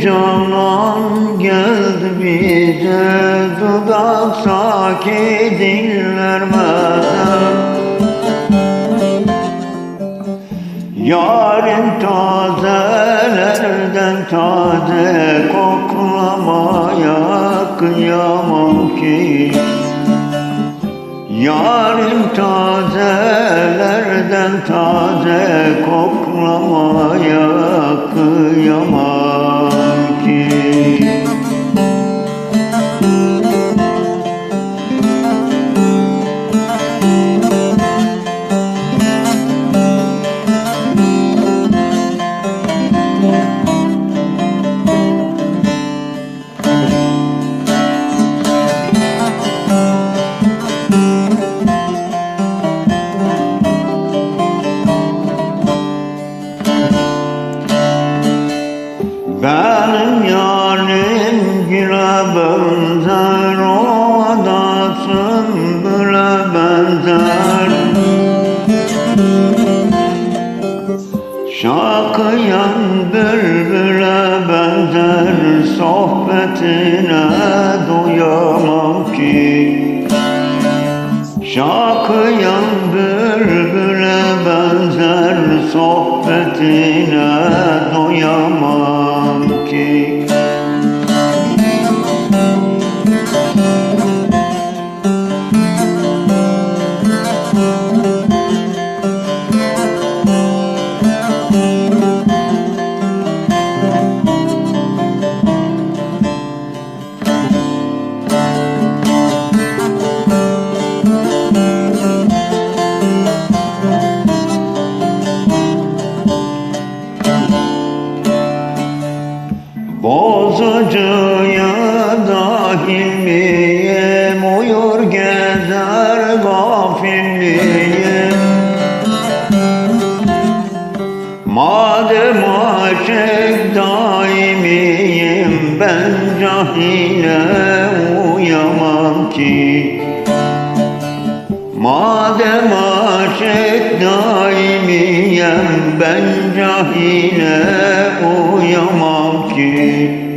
canan geldi bize Dudak saki dinlermeden Yarın tazelerden taze koklamaya kıyamam ki. Yarın tazelerden taze benzer O da sümbüle benzer. Şakıyan bülbüle benzer Sohbetine doyamam ki. Şakıyan bülbüle benzer Sohbetine Bozacıya dahil miyim Uyur gezer Madem aşık daimiyim Ben cahile uyamam ki. Madem aşık daimiyem ben cahile uyamam ki